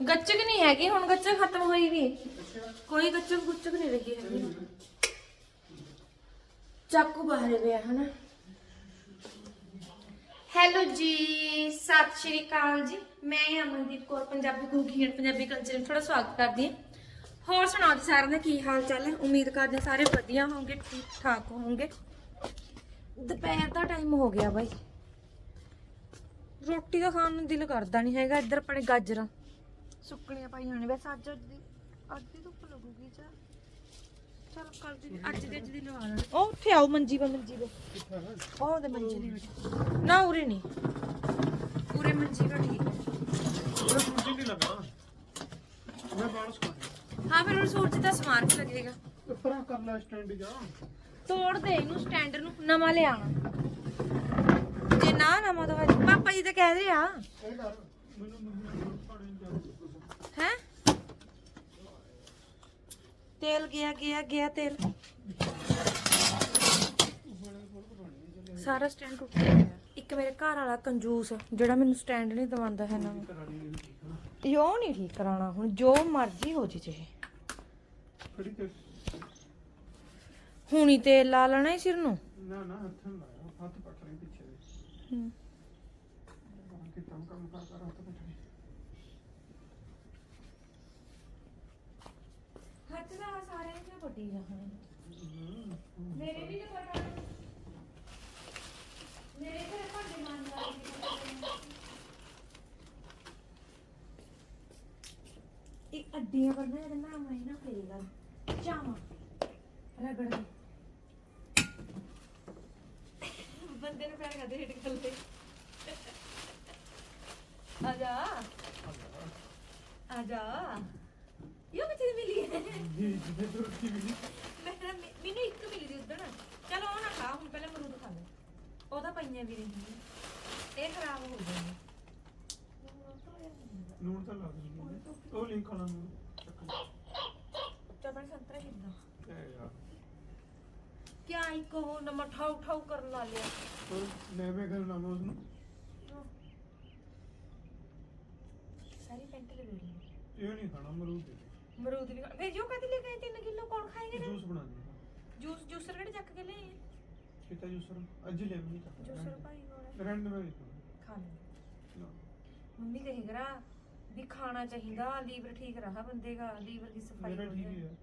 ਗੱਚਕ ਨਹੀਂ ਹੈਗੀ, ਹੁਣ ਗੱਚਕ ਖਤਮ ਹੋਈ ਵੀ। ਕੋਈ ਗੱਚਕ ਗੁੱਚਕ ਨਹੀਂ ਰਹੀ ਹੈਗੀ। ਚਾਕੂ ਬਾਹਰ ਪਿਆ, ਹਨਾ। ਹੈਲੋ ਜੀ, ਸਤਿ ਸ਼੍ਰੀ ਅਕਾਲ ਜੀ। ਮੈਂ ਅਮਨਦੀਪ ਕੌਰ, ਪੰਜਾਬੀ ਕੁਕਿੰਗ ਪੰਜਾਬੀ ਕਲਚਰ ਨੂੰ ਥੋੜਾ ਸਵਾਗਤ ਕਰਦੀ ਹਾਂ। ਹੋਰ ਸੁਣਾਓ ਜੀ ਸਾਰਿਆਂ ਦਾ, ਕੀ ਹਾਲ ਚਾਲ ਹੈ? ਉਮੀਦ ਕਰਦੇ ਸਾਰੇ ਵਧੀਆ ਹੋਵੋਗੇ ਠੀਕ ਠਾਕ ਹੋਵੋਗੇ ਦੁਪਹਿਰ ਦਾ ਟਾਈਮ ਹੋ ਗਿਆ ਬਾਈ। ਰੋਟੀ ਤਾਂ ਖਾਣ ਨੂੰ ਦਿਲ ਕਰਦਾ ਨਹੀਂ ਹੈਗਾ, ਇੱਧਰ ਆਪਣੇ ਗਾਜਰਾਂ। ਸੁੱਕਣੀਆਂ ਪਾਈਆਂ ਨੇ। ਵੈਸੇ ਅੱਜ ਦੀ ਅੱਜ ਦੀ ਧੁੱਪ ਲੱਗੂਗੀ ਚਾ ਚਲ ਕੱਲ ਦੀ ਅੱਜ ਦੀ ਅੱਜ ਦੀ ਲਵਾ ਲੈਣਾ ਉਹ ਉੱਥੇ ਆਓ ਮੰਜੀ ਵਾ ਮੰਜੀ ਵਾ ਉਹ ਦੇ ਮੰਜੀ ਦੇ ਵਿੱਚ। ਨਾ ਉਰੇ ਨਹੀਂ। ਉਰੇ ਮੰਜੀ ਵਾ ਠੀਕ ਹੈ ਸੂਰਜ ਨਹੀਂ ਲੱਗਾ ਮੈਂ ਬਾਹਰ ਸੁਣਾ ਹਾਂ ਫਿਰ ਉਹ ਸੂਰਜ ਦਾ ਸਮਾਨ ਵੀ ਲੱਗੇਗਾ। ਉੱਪਰਾਂ ਕਰ ਲੈ ਸਟੈਂਡ ਜਾ। ਤੋੜ ਦੇ ਇਹਨੂੰ ਸਟੈਂਡਰ ਨੂੰ। ਨਵਾਂ ਲਿਆਣਾ ਜੇ ਨਾ ਨਵਾਂ ਦਵਾ ਪਾਪਾ ਜੀ ਤਾਂ ਕਹਿ ਰਹੇ ਆ। ਇਹ ਕਰ ਮੈਨੂੰ ਹੈ? ਤੇਲ ਗਿਆ ਗਿਆ ਗਿਆ ਤੇਲ। ਸਾਰਾ ਸਟੈਂਡ ਟੁੱਟ ਗਿਆ। ਇੱਕ ਮੇਰੇ ਘਰ ਵਾਲਾ ਕੰਜੂਸ ਜਿਹੜਾ ਮੈਨੂੰ ਸਟੈਂਡ ਨਹੀਂ ਦਵਾਉਂਦਾ ਹੈ ਨਾ। ਯੋ ਨਹੀਂ ਠੀਕ ਕਰਾਉਣਾ ਹੁਣ ਜੋ ਮਰਜ਼ੀ ਹੋ ਜੇ ਜੇ। ਹੁਣੀ ਤੇਲ ਲਾ ਲੈਣਾ ਹੀ ਸਿਰ ਨੂੰ। ਨਾ ਨਾ ਹੱਥ ਨਾਲ ਹੱਥ ਪੱਟ ਪਿੱਛੇ। ਹੂੰ। ਕੰਮ ਕਰ ਕਰ ਦਾ ਸਾਰਿਆਂ ਦੀਆਂ ਵੱਡੀ ਜਾਣ ਮੇਰੇ ਵੀ ਤਾਂ ਪਤਾ ਮੇਰੇ ਘਰੇ ਭਾਂਡੇ ਮਾਰਨ ਲੱਗ ਇਹ ਅੱਡੀਆਂ ਕਰਨਾ ਇਹਦਾ ਨਾਮ ਹੈ ਨਾ ਪਏਗਾ ਚਾਵਾ। ਰਗੜ ਬੰਦੇ ਨੂੰ ਪੈਰ ਕਰਦੇ ਹਿੱਟ ਕਰਦੇ ਆ ਜਾ। ਆ ਜਾ। ਯੋ ਕਿੱਥੇ ਮਿਲੀ ਹੈ जी जी तो की भी ਮੈਂ ਕਿਹਾ ਮੈ- ਮੈਨੂੰ ਇੱਕ ਮਿਲੀ ਦੀ ਉਦੋਂ ਚਲ ਉਹ ਨਾ ਖਾ ਹੁਣ ਪਹਿਲਾਂ ਮਰੂਦ ਖਾ ਲੈ ਉਹਦਾ ਪਈਆਂ ਵੀ ਨਹੀਂ ਇਹ ਖਰਾਬ ਹੋ ਜਾਣੀ नून तो ला दी ओ लिंक खाना नून ਚਪੜ ਸੰਤਰਾ ਕਿੰਨਾ ए यार ਕਿਆ ਇੱਕ ਉਹ ਨਾ ਮਠਾ ਉਠਾਉ ਕਰਨ ਲਾ ਲਿਆ और नेवे घर नाम उसनु ਸਾਰੀ ਪੈਂਟ ਲੈ ਲਈ ये नहीं खाना मरूद दे ਮਰੂਦ ਵੀ ਖਾਣ ਫਿਰ ਜੋ ਕਾਦੀ ਲੈ ਕੇ ਆਏ? 3 ਕਿਲੋ ਕੌਣ ਖਾਏਗਾ ਜੂਸ ਬਣਾ ਦੇ ਜੂਸ ਜੂਸਰ ਕਿਹੜੇ ਚੱਕ ਕੇ ਲਿਆਏ? ਆ? ਕਿਤਾ ਜੂਸਰ? ਅੱਜ ਹੀ ਲੈ ਮੈਂ ਤਾਂ ਜੂਸਰ ਭਾਈ ਕੋਲ। ਰਹਿਣ ਦੇ ਮੇਰੇ ਕੋਲ ਖਾ ਲੈ ਨਾ। ਮੰਮੀ ਕਹੇ ਗਰਾ ਵੀ ਖਾਣਾ ਚਾਹੀਦਾ ਲੀਵਰ ਠੀਕ ਰਹਾ ਬੰਦੇ ਦਾ ਲੀਵਰ ਦੀ ਸਫ਼ਾਈ ਮੇਰਾ ਠੀਕ ਹੈ ਨਹੀਂ।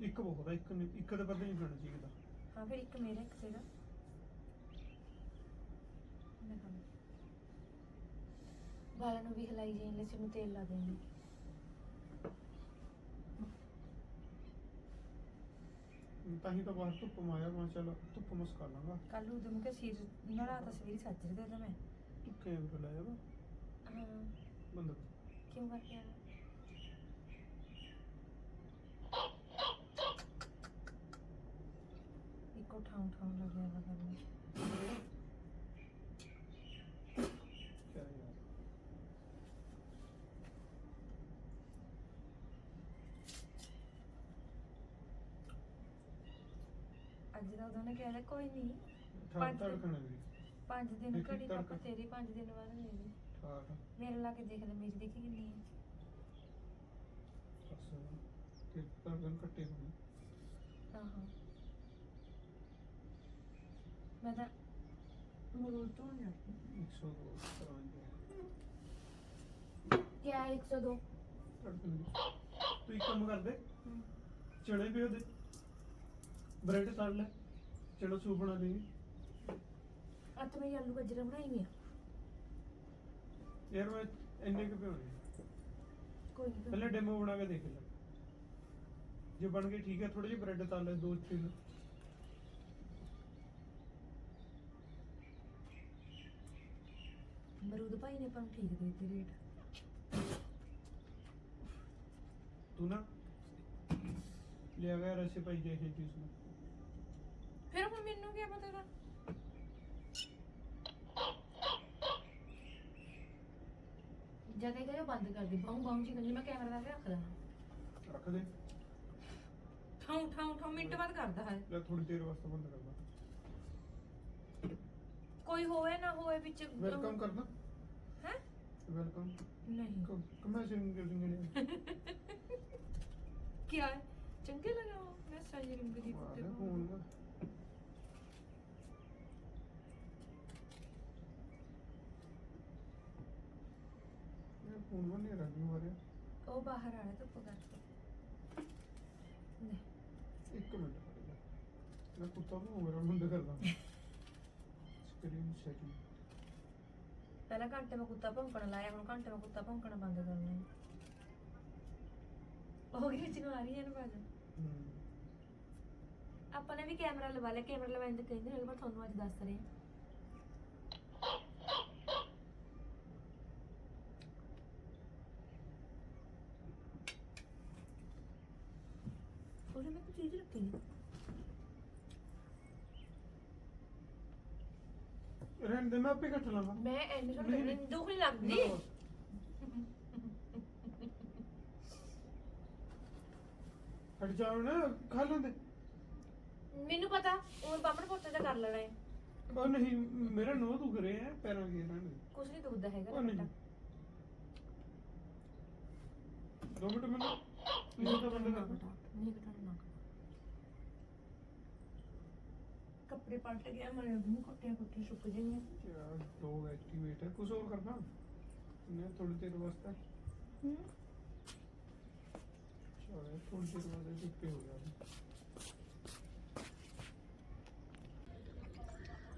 ਇੱਕ ਬਹੁਤ ਹੈ ਇੱਕ ਨਹੀਂ- ਇੱਕ ਤਾਂ ਪਤਾ ਨਹੀਂ ਪੈਣਾ ਚਾਹੀਦਾ। ਹਾਂ ਫਿਰ ਇੱਕ ਮੇਰਾ ਇੱਕ ਤੇਰਾ। ਬਾਲਾਂ ਨੂੰ ਵੀ ਹਿਲਾਈ ਜਾਈਂ ਲੈ ਨੂੰ ਤੇਲ ਲਾ ਦੇਂਗੇ ਤਾਂ ਹੀ ਤਾਂ ਬਾਹਰ ਧੁੱਪ ਮਾਇਆ ਮੈਂ ਚੱਲ ਧੁੱਪ ਮੁਸਕਾ ਲਾਂਗਾ। ਕੱਲ ਨੂੰ ਦਮ ਕੇ ਸਿਰ ਨੜਾ ਤਾਂ ਸਵੇਰੀ ਸੱਜ ਦੇ ਤਾਂ ਮੈਂ। ਤੂੰ ਕਿਵੇਂ ਬੁਲਾਇਆ ਵਾ। ਹਾਂ। ਬੰਦਾ ਕਿਉਂ ਕਰਕੇ ਇੱਕੋ ਠਾਉਂ ਠਾਉਂ ਲੱਗਿਆ ਵਾ ਕਰਨ ਕਿਆ ਯਾਰ ਅੱਜ ਦਾ ਉਹਨਾਂ ਨੇ ਕਿਹਾ ਕੋਈ ਨਹੀਂ ਪੰਜ ਧੜਕਣ ਲੱਗੀ ਪੰਜ ਦਿਨ ਦੇਖੀ ਘੜੀ ਤੜਕਾ। ਪਾਪਾ ਤੇਰੀ ਪੰਜ ਦਿਨ ਬਾਅਦ ਮੇਰੀ ਠਾਕ। ਮੇਰੇ ਲਾ ਕੇ ਦੇਖ ਲੈ ਮੇਰੀ ਦੇਖੀ ਕਿੰਨੀ ਹੈ ਬਸ ਤੇ ਧੜਕਣ ਕੱਟੇ ਹੋਣੇ। ਹਾਂ ਹਾਂ ਮੈਂ ਤਾਂ ਮਰੂਦ ਤੋਂ ਜਾਂਦੀ 102 ਕਰਾਂਗੇ ਕਿਆ 102 ਧੜਕਣ ਦੀ? ਤੂੰ ਇੱਕ ਕੰਮ ਕਰ ਦੇ ਚਣੇ ਵੀ ਉਹਦੇ ਬ੍ਰੈਡ ਤੜ ਲੈ ਚਲੋ ਸੂਪ ਬਣਾ ਅੱਜ ਮੈਂ ਆਲੂ ਗਜਰਾ ਬਣਾਈ ਆ ਯਾਰ ਮੈਂ ਇੰਨੇ ਕੁ ਪਿਉਣੇ ਕੋਈ ਨਹੀਂ ਪਹਿਲੇ ਡੈਮੋ ਬਣਾ ਕੇ ਦੇਖ ਲੈ। ਜੇ ਬਣ ਗਏ ਠੀਕ ਹੈ ਥੋੜੇ ਜਿਹੇ ਬ੍ਰੈਡ ਤਲ ਲੈ ਦੋ ਤਿੰਨ। ਮਰੂਦ ਭਾਈ ਨੇ ਆਪਾਂ ਨੂੰ ਠੀਕ ਦੇ ਦਿੱਤੇ ਰੇਟ। ਤੂੰ ਨਾ ਲਿਆ ਗਿਆ ਰਸੇ ਭਾਈ ਜੇ ਇਹ ਚੀਜ਼ ਫਿਰ ਹੁਣ ਮੈਨੂੰ ਕੀ ਪਤਾ ਦਾ ਜਦ ਇਹ ਕਹੇ ਬੰਦ ਕਰ ਦੇ ਬਾਹੂ ਬਾਹੂ ਜੀ ਮੈਂ ਕੈਮਰਾ ਲਾ ਕੇ ਰੱਖ ਦੇਣਾ ਰੱਖ ਦੇ। ਠਾਉ ਠਾਉ ਠਾਉ ਮਿੰਟ ਬਾਅਦ ਕਰਦਾ ਹੈ ਲੈ ਥੋੜੀ ਦੇਰ ਵਾਸਤੇ ਬੰਦ ਕਰ ਲਾ ਕੋਈ ਹੋਵੇ ਨਾ ਹੋਵੇ ਵਿੱਚ ਵੈਲਕਮ ਕਰਨਾ। ਹੈ? ਵੈਲਕਮ ਨਹੀਂ। ਕਮੈਂ ਸਿੰਗ ਕਰਨੀ ਕੀ ਹੈ। ਚੰਗੇ ਲਗਾਓ ਮੈਂ ਸਾਜੀ ਰੰਗ ਦੀ ਕੁੱਤੇ ਇਹ ਫੋਨ ਬੰਨੇ ਰੱਖ ਮਾਰੇ ਉਹ ਬਾਹਰ ਆਣਾ ਧੁੱਪ ਕਰਕੇ ਨਹੀਂ ਇੱਕ ਮਿੰਟ ਖੜ ਜਾ। ਮੈਂ ਕੁੱਤਾ ਨੂੰ ਮੇਰਾ ਬੰਦ ਕਰਦਾ। ਸਕਰੀਨ ਸੈਟਿੰਗ ਪਹਿਲਾਂ ਘੰਟੇ ਮੈਂ ਕੁੱਤਾ ਭੌਂਕਣ ਲਾਇਆ ਹੁਣ ਘੰਟੇ ਮੈਂ ਕੁੱਤਾ ਭੌਂਕਣਾ ਬੰਦ ਕਰਨਾ ਹੈ ਉਹ ਵਿੱਚ ਨੂੰ ਆ ਰਹੀ ਹੈ ਨਾ ਬਾਜਾ ਆਪਾਂ ਨੇ ਵੀ ਕੈਮਰਾ ਲਵਾ ਲਿਆ ਕੈਮਰਾ ਲਵਾਉਣ ਦੇ ਕਹਿੰਦੇ ਹੋਏ ਮੈਂ ਤੁਹਾਨੂੰ ਅੱਜ ਦੱਸ ਰਹੀ ਹਾਂ। ਉਹਨੇ ਮੈਂ ਕੋਈ ਚੀਜ਼ ਰੱਖੀ ਨਹੀਂ ਰਹਿਣ ਦੇ ਮੈਂ ਆਪੇ ਕੱਟ ਲਾਂਗਾ ਮੈਂ ਐਨੇ ਨਹੀਂ, ਨਹੀਂ। ਦੁੱਖ ਨਹੀਂ ਲੱਗਦੀ? ਹਟ ਜਾਓ ਨਾ ਖਾ ਲੈਂਦੇ। ਮੈਨੂੰ ਪਤਾ ਉਹ ਬਾਹਮਣ ਪੋਤੇ ਦਾ ਕਰ ਲੈਣਾ ਹੈ ਉਹ ਨਹੀਂ ਮੇਰਾ ਨੋ ਤੂੰ ਕਰੇ ਹੈ ਪੈਰਾਂ ਕੀ ਰਹਿਣ ਦੇ। ਕੁਝ ਨਹੀਂ ਦੁਖਦਾ ਹੈਗਾ ਉਹ ਨਹੀਂ। ਦੋ ਮਿੰਟ ਮੈਨੂੰ ਨਹੀਂ ਤਾਂ ਬੰਦ ਕਰ। ਨਹੀਂ ਘਟਾਉਣਾ ਕੱਪੜੇ ਪਲਟ ਗਿਆ ਮੇਰੇ ਮੂੰਹ ਕੋਟੀਆਂ ਕੋਟੀਆਂ ਸੁੱਕ ਜਾਣੀਆਂ। ਯਾਰ ਦੋ ਐਕਟੀਵੇਟ ਹੈ ਕੁਝ ਹੋਰ ਕਰਨਾ? ਮੈਂ ਥੋੜੀ ਦੇਰ ਵਾਸਤੇ। ਹੂੰ। ਚਲੋ ਥੋੜੀ ਦੇਰ ਵਾਸਤੇ ਚੁੱਪੇ ਹੋ ਜਾ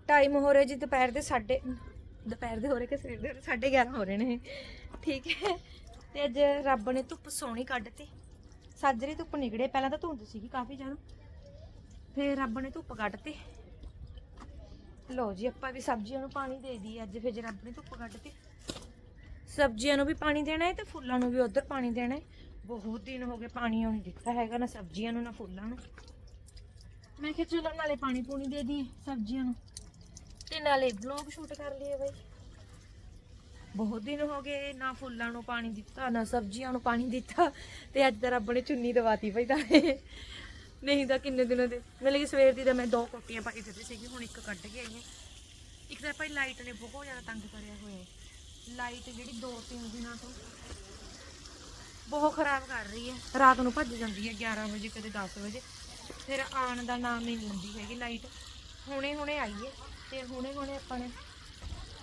ਟਾਈਮ ਹੋ ਰਿਹਾ ਜੀ ਦੁਪਹਿਰ ਦੇ 3:30 ਦੁਪਹਿਰ ਦੇ ਹੋ ਰਹੇ ਕਿ ਸਵੇਰ ਦੇ? 11:30 ਹੋ ਰਹੇ ਨੇ ਠੀਕ ਹੈ। ਤੇ ਅੱਜ ਰੱਬ ਨੇ ਧੁੱਪ ਸੋਹਣੀ ਕੱਢਤੀ ਸਾਜਰੀ ਧੁੱਪ ਨਿਕੜੇ ਪਹਿਲਾਂ ਤਾਂ ਧੁੰਦ ਸੀਗੀ ਕਾਫੀ ਜ਼ਿਆਦਾ। ਫੇਰ ਰੱਬ ਨੇ ਧੁੱਪ ਕੱਢਤੀ ਲਓ ਜੀ, ਆਪਾਂ ਵੀ ਸਬਜ਼ੀਆਂ ਨੂੰ ਪਾਣੀ ਦੇ ਦਈਏ। ਅੱਜ ਫਿਰ ਰੱਬ ਨੇ ਧੁੱਪ ਕੱਢਤੀ ਸਬਜ਼ੀਆਂ ਨੂੰ ਵੀ ਪਾਣੀ ਦੇਣਾ ਹੈ ਤੇ ਫੁੱਲਾਂ ਨੂੰ ਵੀ ਉਧਰ ਪਾਣੀ ਦੇਣਾ ਹੈ। ਬਹੁਤ ਦਿਨ ਹੋ ਗਏ ਪਾਣੀ ਨਹੀਂ ਦਿੱਤਾ ਹੈਗਾ, ਨਾ ਸਬਜ਼ੀਆਂ ਨੂੰ, ਨਾ ਫੁੱਲਾਂ ਨੂੰ। ਮੈਂ ਕਿਹਾ ਚਲੋ ਨਾਲੇ ਪਾਣੀ ਪੂਣੀ ਦੇ ਦਈਏ ਸਬਜ਼ੀਆਂ ਨੂੰ। ਤੇ ਨਾਲੇ ਵਲੌਗ ਸ਼ੂਟ ਕਰ ਲਈਏ ਬਈ। ਬਹੁਤ ਦਿਨ ਹੋ ਗਏ ਨਾ ਫੁੱਲਾਂ ਨੂੰ ਪਾਣੀ ਦਿੱਤਾ, ਨਾ ਸਬਜ਼ੀਆਂ ਨੂੰ ਪਾਣੀ ਦਿੱਤਾ। ਤੇ ਅੱਜ ਤਾਂ ਰੱਬ ਨੇ ਚੁੰਨੀ ਦਵਾਤੀ ਬਈ ਤਾਂ। ਨਹੀਂ ਤਾਂ ਕਿੰਨੇ ਦਿਨਾਂ ਦੇ? ਮਤਲਬ ਕਿ ਸਵੇਰ ਦੀ ਤਾਂ ਮੈਂ ਦੋ ਕੋਟੀਆਂ ਪਾਈ ਫਿਰਦੀ ਸੀਗੀ, ਹੁਣ ਇੱਕ ਕੱਢ ਕੇ ਆਈ ਹਾਂ। ਇੱਕ ਤਾਂ ਭਾਈ ਲਾਈਟ ਨੇ ਬਹੁਤ ਜ਼ਿਆਦਾ ਤੰਗ ਕਰਿਆ ਹੋਇਆ ਹੈ। ਲਾਈਟ ਜਿਹੜੀ ਦੋ ਤਿੰਨ ਦਿਨਾਂ ਤੋਂ ਬਹੁਤ ਖਰਾਬ ਕਰ ਰਹੀ ਹੈ। ਰਾਤ ਨੂੰ ਭੱਜ ਜਾਂਦੀ ਹੈ 11 ਵਜੇ, ਕਦੇ 10 ਵਜੇ। ਫਿਰ ਆਉਣ ਦਾ ਨਾਮ ਹੀ ਨਹੀਂ ਲੈਂਦੀ ਹੈਗੀ ਲਾਈਟ ਹੁਣੇ ਹੁਣੇ ਆਈ ਹੈ ਤੇ ਹੁਣੇ ਹੁਣੇ ਆਪਾਂ ਨੇ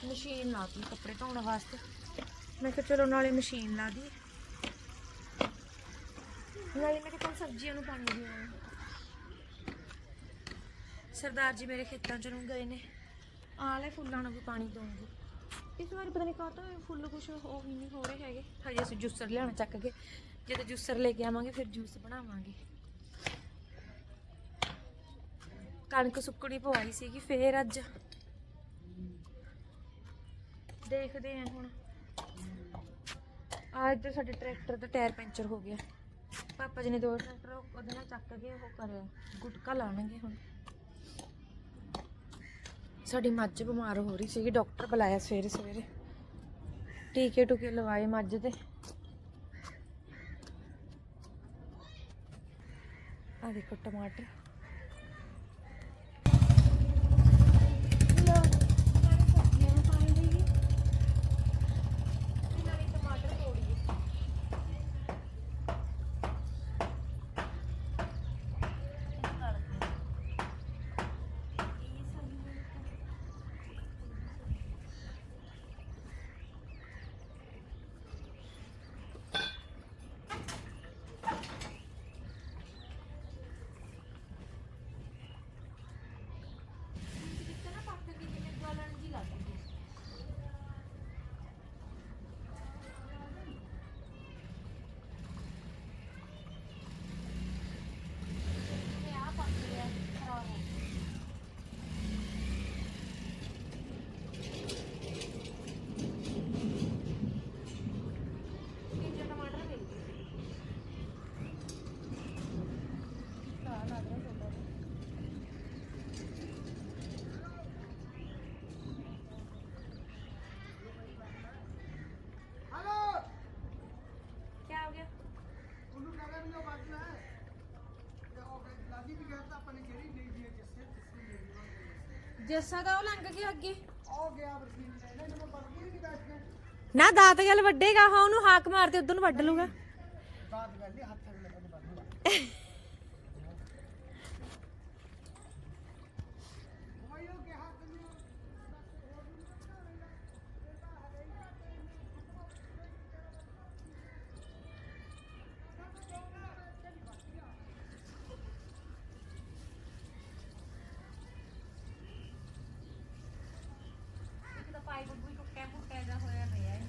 ਮਸ਼ੀਨ ਲਾਤੀ ਕੱਪੜੇ ਧੋਣ ਵਾਸਤੇ। ਮੈਂ ਕਿਹਾ ਚਲੋ ਨਾਲੇ ਮਸ਼ੀਨ ਲਾ ਦੀ ਨਾਲੇ ਮੈਂ ਕਿਹਾ ਚੱਲ ਸਬਜ਼ੀਆਂ ਨੂੰ ਪਾਣੀ ਦੇ ਸਰਦਾਰ ਜੀ ਮੇਰੇ ਖੇਤਾਂ ਚ ਨੂੰ ਗਏ ਨੇ। ਆਲੇ ਫੁੱਲਾਂ ਨੂੰ ਵੀ ਪਾਣੀ ਦਊਂਗੀ। ਇਸ ਵਾਰ ਪਤਾ ਨਹੀਂ ਕਾਹਤੋਂ ਇਹ ਫੁੱਲ ਕੁਛ ਉਹ ਹੀ ਨਹੀਂ ਹੋ ਰਹੇ ਹੈਗੇ। ਹਜੇ ਅਸੀਂ ਜੂਸਰ ਲਿਆਉਣਾ ਚੱਕ ਕੇ। ਜਦੋਂ ਜੂਸਰ ਲੈ ਕੇ ਆਵਾਂਗੇ, ਫਿਰ ਜੂਸ ਬਣਾਵਾਂਗੇ। ਕਣਕ ਸੁੱਕਣੀ ਪਵਾਈ ਸੀਗੀ ਫੇਰ ਅੱਜ। ਦੇਖਦੇ ਹਾਂ ਹੁਣ। ਆ ਇੱਧਰ ਸਾਡੇ ਟਰੈਕਟਰ ਦਾ ਟਾਇਰ ਪੈਂਚਰ ਹੋ ਗਿਆ। ਪਾਪਾ ਜੀ ਨੇ ਦੋ ਟਰੈਕਟਰ ਉਹਦੇ ਨਾਲ ਚੱਕ ਕੇ ਉਹ ਕਰਿਆ। ਗੁਟਕਾ ਲਾਣਗੇ ਹੁਣ। ਸਾਡੀ ਮੱਝ ਬਿਮਾਰ ਹੋ ਰਹੀ ਸੀਗੀ, ਡਾਕਟਰ ਬੁਲਾਇਆ ਸਵੇਰੇ ਸਵੇਰੇ। ਟੀਕੇ ਟੁਕੇ ਲਵਾਏ ਮੱਝ ਦੇ। ਆ ਦੇਖੋ ਟਮਾਟਰ। ਜਿਸ ਦੀ ਉਹ ਲੰਘ ਗਿਆ ਅੱਗੇ। ਨਾ ਦਾਤ ਗੱਲ ਵੱਡੇਗਾ ਹਾਂ ਉਹਨੂੰ ਹਾਕ ਮਾਰਦੇ ਉਧਰ ਨੂੰ ਵੱਢ ਲੂਗਾ ਪਾਈਪ ਵੀ ਟੁੱਟਿਆ ਫੁੱਟਿਆ ਜਾ ਹੋਇਆ ਪਿਆ ਹੈ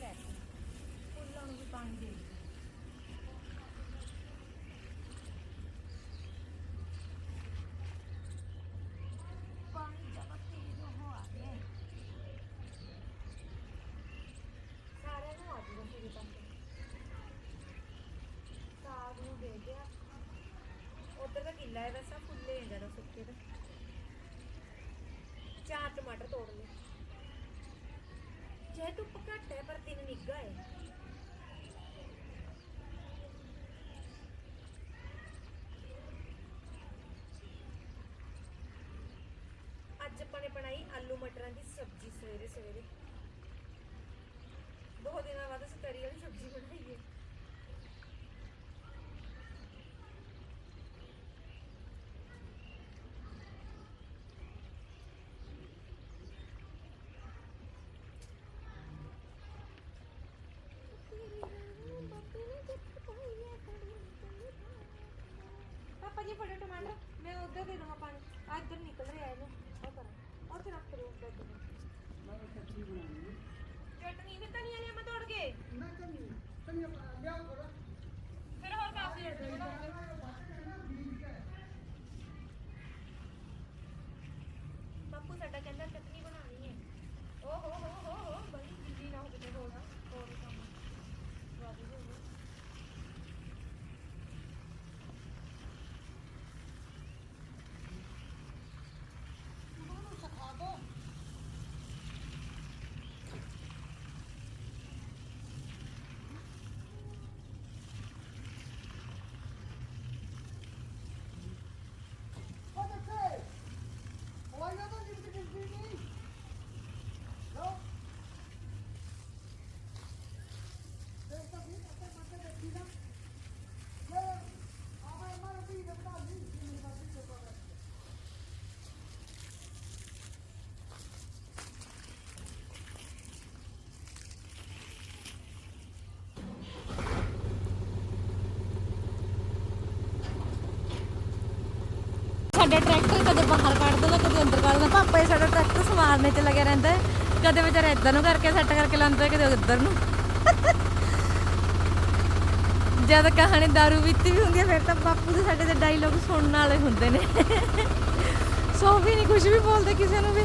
ਲੈ ਫੁੱਲਾਂ ਨੂੰ ਵੀ ਪਾਣੀ ਦੇ ਦੇ। ਪਾਣੀ ਜ਼ਿਆਦਾ ਤੇਜ਼ ਹੋ ਆ ਗਿਆ ਹੈ। ਸਾਰਿਆਂ ਨੂੰ ਆ ਜੂਗਾ ਫਿਰ ਤਾਂ ਸਾਗ ਨੂੰ ਦੇ ਗਿਆ ਉਧਰ ਦਾ ਗਿੱਲਾ ਹੈ ਵੈਸਾ ਫੁੱਲੇ ਹੈ ਜਰਾ ਸੁੱਕੇ ਦਾ ਚਾਰ ਟਮਾਟਰ ਤੋੜ ਲਏ। ਜੇ ਧੁੱਪ ਘੱਟ ਹੈ ਪਰ ਦਿਨ ਨਿੱਘਾ ਹੈ ਅੱਜ ਆਪਾਂ ਨੇ ਬਣਾਈ ਆਲੂ ਮਟਰਾਂ ਦੀ ਸਬਜ਼ੀ ਸਵੇਰੇ ਸਵੇਰੇ। ਬਹੁਤ ਦਿਨਾਂ ਬਾਅਦ ਅਸੀਂ ਤਰੀ ਵਾਲੀ ਸਬਜ਼ੀ ਬਣਾਈ ਹੈ। ਪਾਪਾ ਜੀ, ਫੜੋ ਟਮਾਟਰ। ਮੈਂ ਉਧਰ ਦੇ ਦੂੰਗਾ ਪਾਣੀ। ਆ ਇੱਧਰ ਨਿਕਲ ਰਿਹਾ ਇਹਨੂੰ ਉਹ ਕਰ ਔਰ ਫਿਰ ਰੱਖ ਦਿਓ ਉੱਧਰ ਚਟਨੀ ਵੀ ਧਨੀਆ ਲਿਆ ਮੈਂ ਤੋੜ ਕੇ। ਫਿਰ ਹੋਰ ਸਾਡਾ ਕਹਿੰਦਾ ਚਟਨੀ ਬਣਾਉਣੀ ਹੈ ਓ ਹੋ ਹੋ ਹੋ ਹੋ ਬੜੀ ਜਿੱਦੀ ਨਾ ਹੋ ਕਿਤੇ ਹੋਣਾ ਹੋਰ ਕੰਮ ਵਾਦੀ ਹੋ ਗਿਆ ਸਾਡਾ ਟਰੈਕਟਰ ਕਦੇ ਬਾਹਰ ਕੱਢ ਦਿੰਦਾ, ਕਦੇ ਅੰਦਰ ਕੱਢ ਦਿੰਦਾ। ਪਾਪਾ ਜੀ, ਸਾਡਾ ਟਰੈਕਟਰ ਸਵਾਰਨੇ ਤੇ ਲੱਗਿਆ ਰਹਿੰਦਾ ਕਦੇ ਵਿਚਾਰਾ ਇੱਧਰ ਨੂੰ ਕਰਕੇ ਸੈੱਟ ਕਰਕੇ ਲਾਉਂਦਾ, ਕਦੇ ਉੱਧਰ ਨੂੰ। ਜਦ ਕਹਾਣੀ दारू ਪੀਤੀ ਵੀ ਹੁੰਦੀ ਹੈ, ਫਿਰ ਤਾਂ ਬਾਪੂ ਦੇ ਸਾਡੇ ਦੇ ਡਾਇਲੋਗ ਸੁਣਨ ਵਾਲੇ ਹੁੰਦੇ ਨੇ। ਸੋ ਵੀ ਨਹੀਂ ਕੁਝ ਵੀ ਬੋਲਦੇ ਕਿਸੇ ਨੂੰ ਵੀ।